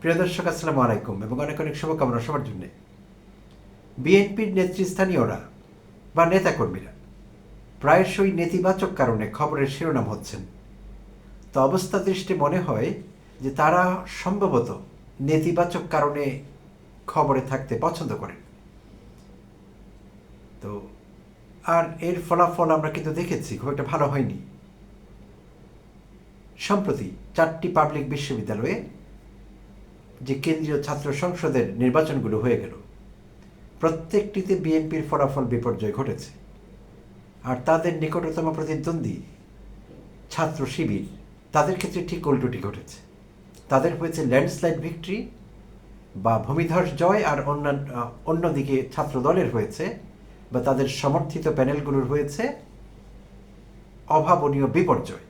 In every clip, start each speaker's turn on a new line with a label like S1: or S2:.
S1: প্রিয় দর্শক, আসসালামু আলাইকুম এবং অনেক অনেক শুভকামনা সবার জন্য। বিএনপির নেতৃস্থানীয়রা বা নেতাকর্মীরা প্রায়শই নেতিবাচক কারণে খবরের শিরোনাম হচ্ছেন। তো অবস্থা দৃষ্টি মনে হয় যে তারা সম্ভবত নেতিবাচক কারণে খবরে থাকতে পছন্দ করেন। তো আর এর ফলাফল আমরা কিন্তু দেখেছি, খুব একটা ভালো হয়নি। সম্প্রতি চারটি পাবলিক বিশ্ববিদ্যালয়ে যে কেন্দ্রীয় ছাত্র সংসদের নির্বাচনগুলো হয়ে গেল। প্রত্যেকটিতে বিএনপির ফলাফল বিপর্যয় ঘটেছে। আর তাদের নিকটতম প্রতিদ্বন্দ্বী ছাত্র শিবির, তাদের ক্ষেত্রে ঠিক উল্টোটি ঘটেছে। তাদের হয়েছে ল্যান্ডস্লাইড ভিক্টরি বা ভূমিধস জয়, আর অন্যান্য অন্যদিকে ছাত্র দলের হয়েছে বা তাদের সমর্থিত প্যানেলগুলোর হয়েছে অভাবনীয় বিপর্যয়।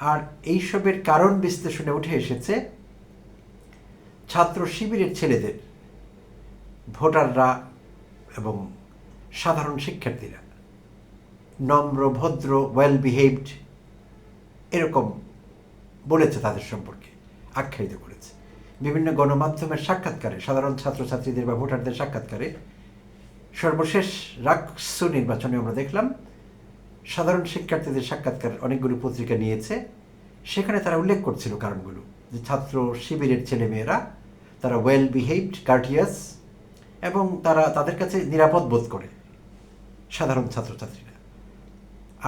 S1: আর এইসবের কারণ বিশ্লেষণে উঠে এসেছে ছাত্র শিবিরের ছেলেদের, ভোটাররা এবং সাধারণ শিক্ষার্থীরা, নম্র, ভদ্র ওয়েল বিহেভড এরকম বলেছে তাদের সম্পর্কে, আখ্যায়িত করেছে। বিভিন্ন গণমাধ্যমের সাক্ষাৎকারে, সাধারণ ছাত্রছাত্রীদের বা ভোটারদের সাক্ষাৎকারে সর্বশেষ রাকসু নির্বাচনে আমরা দেখলাম, সাধারণ শিক্ষার্থীদের সাক্ষাৎকার অনেকগুলো পত্রিকা নিয়েছে। সেখানে তারা উল্লেখ করছিল কারণগুলো, যে ছাত্র শিবিরের ছেলেমেয়েরা তারা ওয়েল বিহেভড কার্টিয়াস এবং তারা তাদের কাছে নিরাপদ বোধ করে সাধারণ ছাত্রছাত্রীরা।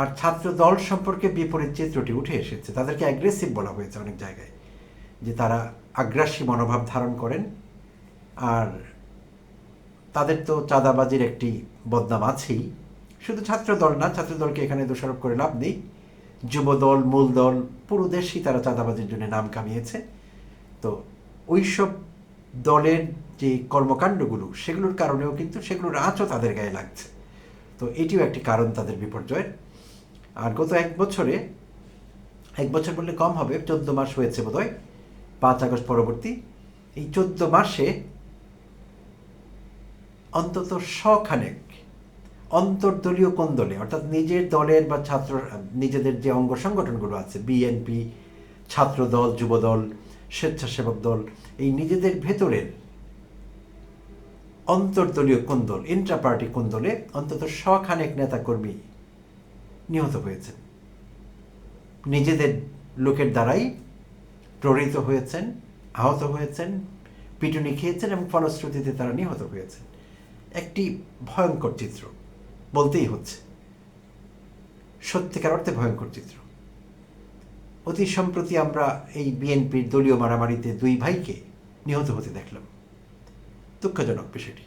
S1: আর ছাত্র দল সম্পর্কে বিপরীত চিত্রটি উঠে এসেছে, তাদেরকে অ্যাগ্রেসিভ বলা হয়েছে অনেক জায়গায়, যে তারা আগ্রাসী মনোভাব ধারণ করেন, আর তাদের তো চাঁদাবাজির একটি বদনাম আছেই। শুধু ছাত্র দল না ছাত্র দলকে এখানে দোষারোপ করে লাভ নেই। যুব দল মূল দল পুরো দেশই তারা চাঁদাবাজির জন্য নাম কামিয়েছে। তো ওইসব দলের যে কর্মকাণ্ডগুলো, সেগুলোর কারণেও কিন্তু সেগুলোর আঁচও তাদের গায়ে লাগছে। তো এটিও একটি কারণ তাদের বিপর্যয়ের। আর গত এক বছরে, এক বছর বললে কম হবে, চোদ্দ মাস হয়েছে বোধহয়, পাঁচ আগস্ট পরবর্তী। এই চোদ্দ মাসে অন্তত শখানেক অন্তর্দলীয় কোন দলে, অর্থাৎ নিজের দলের বা ছাত্র, নিজেদের যে অঙ্গ সংগঠনগুলো আছে, বিএনপি, ছাত্রদল, যুবদল যুব দল স্বেচ্ছাসেবক দল, এই নিজেদের ভেতরের অন্তর্দলীয় কোন দল ইন্ট্রা পার্টি কোন দলে অন্তত শখানেক নেতাকর্মী নিহত হয়েছেন। নিজেদের লোকের দ্বারাই প্ররিত হয়েছেন, আহত হয়েছেন, পিটুনি খেয়েছেন এবং ফলশ্রুতিতে তারা নিহত হয়েছেন। একটি ভয়ঙ্কর চিত্র, বলতেই হচ্ছে। সত্যিকার অর্থে ভয়ঙ্কর চিত্র। অতি সম্প্রতি আমরা এই বিএনপির দলীয় মারামারিতে দুই ভাইকে নিহত হতে দেখলাম। দুঃখজনক বিষয়টি।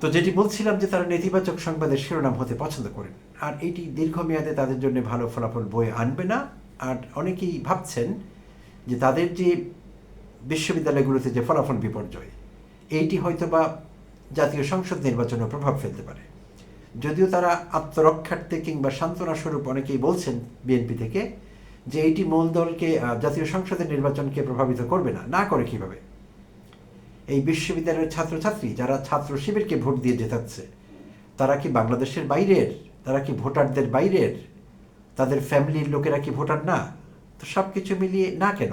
S1: তো যেটি বলছিলাম যে তারা নেতিবাচক সংবাদের শিরোনাম হতে পছন্দ করেন, আর এটি দীর্ঘমেয়াদে তাদের জন্য ভালো ফলাফল বয়ে আনবে না, আর অনেকেই ভাবছেন যে তাদের যে বিশ্ববিদ্যালয়গুলোতে যে ফলাফল বিপর্যয় এইটি হয়তো বা জাতীয় সংসদ নির্বাচনে প্রভাব ফেলতে পারে। যদিও তারা আত্মরক্ষার্থে কিংবা সান্ত্বনা স্বরূপ অনেকেই বলছেন বিএনপি থেকে যে এইটি মূল দলকে জাতীয় সংসদের নির্বাচনকে প্রভাবিত করবে না। না করে কীভাবে? এই বিশ্ববিদ্যালয়ের ছাত্রছাত্রী যারা ছাত্র শিবিরকে ভোট দিয়ে জেতাচ্ছে, তারা কি বাংলাদেশের বাইরের? তারা কি ভোটারদের বাইরের? তাদের ফ্যামিলির লোকেরা কি ভোটার না? তো সব কিছু মিলিয়ে না কেন?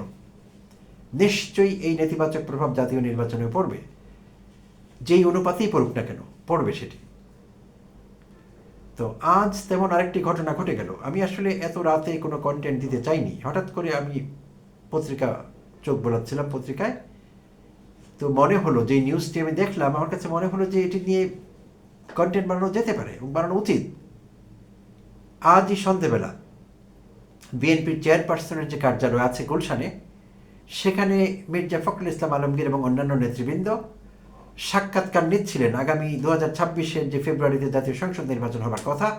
S1: নিশ্চয়ই এই নেতিবাচক প্রভাব জাতীয় নির্বাচনে পড়বে। যেই অনুপাতেই পড়ুক না কেন, পড়বে সেটি। তো আজ তেমন আরেকটি ঘটনা ঘটে গেল। আমি আসলে এত রাতে কোনো কন্টেন্ট দিতে চাইনি। হঠাৎ করে আমি পত্রিকা চোখ বোলাচ্ছিলাম পত্রিকায়। তো মনে হলো যে নিউজটি আমি দেখলাম, আমার কাছে মনে হলো যে এটি নিয়ে কন্টেন্ট বানানো যেতে পারে এবং বানানো উচিত। আজই সন্ধেবেলা, বিএনপির চেয়ারপারসনের যে কার্যালয় আছে গুলশানে, সেখানে মির্জা ফখরুল ইসলাম আলমগীর এবং অন্যান্য নেতৃবৃন্দ সাক্ষাৎকার নিচ্ছিলেন আগামী দু হাজার ছাব্বিশের যে ফেব্রুয়ারিতে জাতীয় সংসদ নির্বাচন হবার কথা,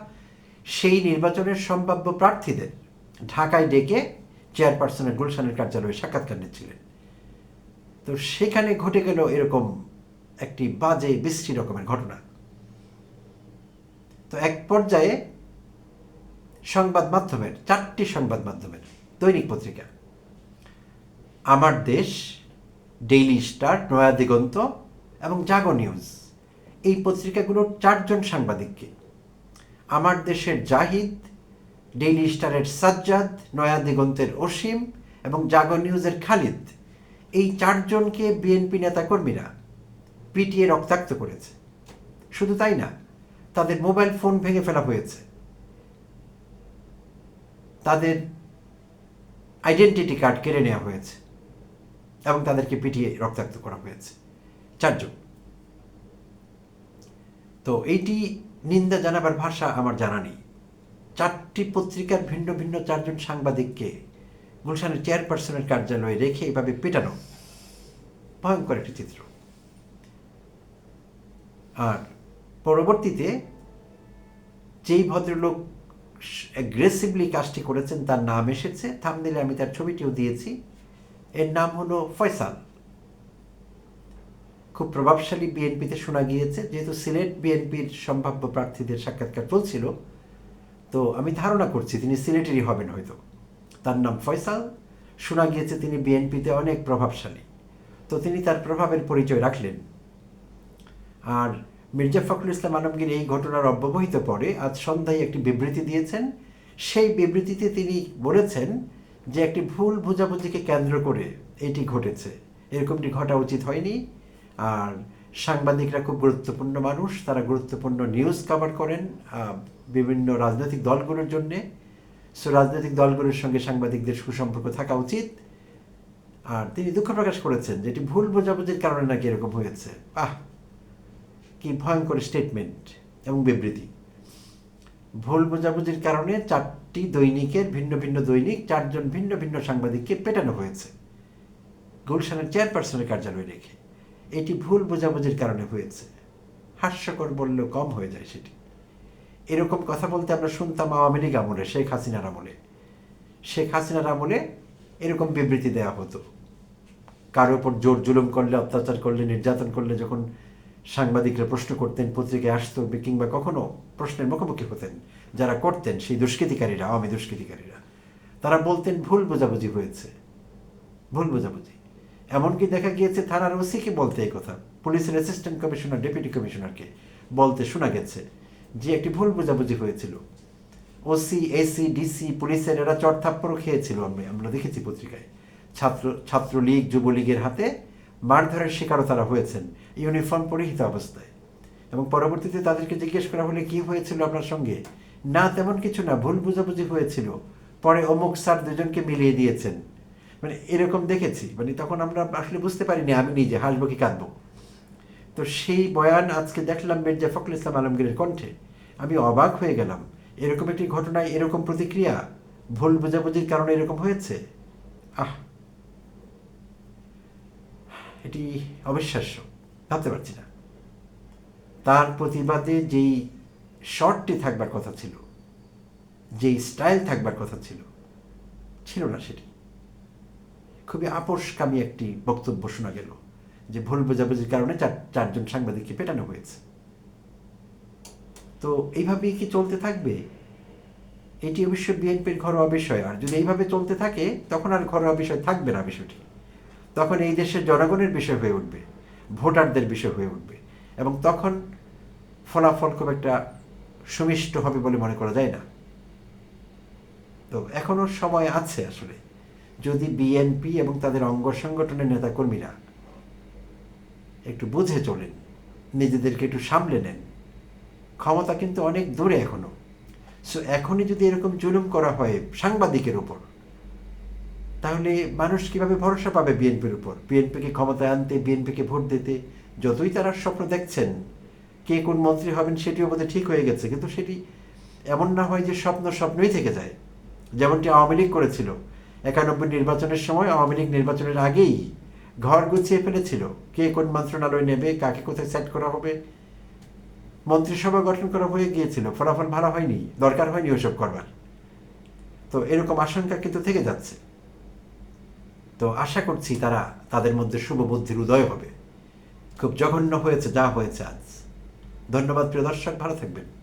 S1: সেই নির্বাচনের সম্ভাব্য প্রার্থীদের ঢাকায় ডেকে চেয়ারপারসনের গুলশানের কার্যালয়ে সাক্ষাৎকার নিচ্ছিলেন। তো সেখানে ঘটে গেল এরকম একটি বাজে, বিশ্রী রকমের ঘটনা। তো এক পর্যায়ে সংবাদ মাধ্যমের, চারটি সংবাদ মাধ্যমের দৈনিক পত্রিকা, আমার দেশ, ডেইলি স্টার, নয়া দিগন্ত এবং জাগো নিউজ এই পত্রিকাগুলোর চারজন সাংবাদিককে। আমার দেশের জাহিদ ডেইলি স্টারের সাজ্জাদ, নয়া দিগন্তের অসীম এবং জাগর নিউজের খালিদ, এই চারজনকে বিএনপি নেতাকর্মীরা পিটিয়ে রক্তাক্ত করেছে। শুধু তাই না, তাদের মোবাইল ফোন ভেঙে ফেলা হয়েছে। তাদের আইডেন্টিটি কার্ড কেড়ে নেওয়া হয়েছে এবং তাদেরকে পিটিয়ে রক্তাক্ত করা হয়েছে। চারজন। তো এইটি নিন্দা জানাবার ভাষা আমার জানা নেই। চারটি পত্রিকার ভিন্ন ভিন্ন চারজন সাংবাদিককে গুলশানের চেয়ারপারসনের কার্যালয়ে রেখে এভাবে পেটানো ভয়ঙ্কর একটি চিত্র। আর পরবর্তীতে যেই ভদ্রলোক অ্যাগ্রেসিভলি কাজটি করেছেন তার নাম এসেছে। থামদিলে আমি তার ছবিটিও দিয়েছি। এর নাম হলো ফয়সাল। খুব প্রভাবশালী বিএনপিতে শোনা গিয়েছে। যেহেতু সিলেট বিএনপির সম্ভাব্য প্রার্থীদের সাক্ষাৎকার চলছিল তো আমি ধারণা করছি তিনি সিলেটেরই হবেন হয়তো। তার নাম ফয়সাল। শোনা গিয়েছে তিনি বিএনপিতে অনেক প্রভাবশালী। তো তিনি তার প্রভাবের পরিচয় রাখলেন। আর মির্জা ফখরুল ইসলাম আলমগীর এই ঘটনার অব্যবহিত পরে আজ সন্ধ্যায় একটি বিবৃতি দিয়েছেন। সেই বিবৃতিতে তিনি বলেছেন যে একটি ভুল বোঝাবুঝিকে কেন্দ্র করে এটি ঘটেছে। এরকমটি ঘটা উচিত হয়নি। আর সাংবাদিকরা খুব গুরুত্বপূর্ণ মানুষ, তারা গুরুত্বপূর্ণ নিউজ কভার করেন বিভিন্ন রাজনৈতিক দলগুলোর জন্যে। সো রাজনৈতিক দলগুলোর সঙ্গে সাংবাদিকদের সুসম্পর্ক থাকা উচিত। আর তিনি দুঃখ প্রকাশ করেছেন যেটি ভুল বোঝাবুঝির কারণে নাকি এরকম হয়েছে। আহ কি ভয়ঙ্কর স্টেটমেন্ট এবং বিবৃতি। ভুল বোঝাবুঝির কারণে চারটি দৈনিকের ভিন্ন ভিন্ন দৈনিক চারজন ভিন্ন ভিন্ন সাংবাদিককে পেটানো হয়েছে। গুলশানের চেয়ারপারসনের কার্যালয়ে রেখে। এটি ভুল বোঝাবুঝির কারণে হয়েছে। হাস্যকর বললেও কম হয়ে যায় সেটি। এরকম কথা বলতে আমরা শুনতাম আওয়ামী লীগ আমলে, শেখ হাসিনার আমলে। শেখ হাসিনার আমলে এরকম বিবৃতি দেওয়া হতো। কারও উপর জোর জুলুম করলে, অত্যাচার করলে, নির্যাতন করলে যখন সাংবাদিকরা প্রশ্ন করতেন, পত্রিকায় আসতো কিংবা কখনো প্রশ্নের মুখোমুখি হতেন, যারা করতেন সেই দুষ্কৃতিকারীরা, আওয়ামী দুষ্কৃতিকারীরা, তারা বলতেন ভুল বোঝাবুঝি হয়েছে। ভুল বোঝাবুঝি। এমনকি দেখা গিয়েছে থানার ওসিকে বলতে এই কথা। পুলিশের অ্যাসিস্ট্যান্ট কমিশনার ডেপুটি কমিশনারকে বলতে শোনা গেছে যে একটি ভুল বোঝাবুঝি হয়েছিল। ওসি, এসি, ডিসি, পুলিশের এরা চড়থাপ্পড়ও খেয়েছিল আমি আমরা দেখেছি পত্রিকায়। ছাত্র, ছাত্রলীগ, যুবলীগের হাতে মারধরের শিকারও তারা হয়েছেন ইউনিফর্ম পরিহিত অবস্থায়। এবং পরবর্তীতে তাদেরকে জিজ্ঞেস করা হলে কি হয়েছিল আপনার সঙ্গে? না, তেমন কিছু না, ভুল বুঝাবুঝি হয়েছিল। পরে অমুক স্যার দুজনকে মিলিয়ে দিয়েছেন। মানে এরকম দেখেছি। মানে তখন আমরা আসলে বুঝতে পারিনি আমি নিজে, হাসবো কি, কাঁদবো। তো সেই বয়ান আজকে দেখলাম মির্জা ফখরুল ইসলাম আলমগীরের কণ্ঠে। আমি অবাক হয়ে গেলাম। এরকম একটি ঘটনায় এরকম প্রতিক্রিয়া, ভুল বোঝাবুঝির কারণে এরকম হয়েছে? আহ, এটি অবিশ্বাস্য। ভাবতে পারছি না। তার প্রতিবাদে যেই শর্টটি থাকবার কথা ছিল, যেই স্টাইল থাকবার কথা ছিল ছিল না সেটি। খুবই আপোষকামী একটি বক্তব্য শোনা গেল যে ভুল বোঝাবুঝির কারণে চার, চারজন সাংবাদিককে পেটানো হয়েছে। তো এইভাবেই কি চলতে থাকবে? এটি অবশ্য বিএনপির ঘরোয়া বিষয়, আর যদি এইভাবে চলতে থাকে, তখন আর ঘরোয়া বিষয় থাকবে না বিষয়টি। তখন এই দেশের জনগণের বিষয় হয়ে উঠবে, ভোটারদের বিষয় হয়ে উঠবে, এবং তখন ফলাফল খুব একটা সুমিষ্ট হবে বলে মনে করা যায় না। তো এখনও সময় আছে আসলে। যদি বিএনপি এবং তাদের অঙ্গ সংগঠনের নেতাকর্মীরা একটু বুঝে চলেন, নিজেদেরকে একটু সামলে নেন, ক্ষমতা কিন্তু অনেক দূরে এখনও। সো এখনই যদি এরকম জুলুম করা হয় সাংবাদিকের উপর, তাহলে মানুষ কীভাবে ভরসা পাবে বিএনপির উপর? বিএনপিকে ক্ষমতায় আনতে বিএনপিকে ভোট দিতে, যতই তারা স্বপ্ন দেখছেন, কে কোন মন্ত্রী হবেন সেটিও বোধহয় ঠিক হয়ে গেছে, কিন্তু সেটি এমন না হয় যে স্বপ্ন স্বপ্নই থেকে যায়, যেমনটি আওয়ামী লীগ করেছিল। একানব্বই নির্বাচনের সময় আওয়ামী লীগ নির্বাচনের আগেই ঘর গুছিয়ে ফেলেছিল। কে কোন মন্ত্রণালয় নেবে, কাকে কোথায় সেট করা হবে? মন্ত্রিসভা গঠন করা হয়ে গিয়েছিল, ফলাফল ভালো হয়নি, দরকার হয়নি ওসব করবার। তো এরকম আশঙ্কা কিন্তু থেকে যাচ্ছে। তো আশা করছি তারা তাদের মধ্যে শুভ বুদ্ধির উদয় হবে। খুব জঘন্য হয়েছে, যা হয়েছে আজ। ধন্যবাদ প্রিয় দর্শক, ভালো থাকবেন।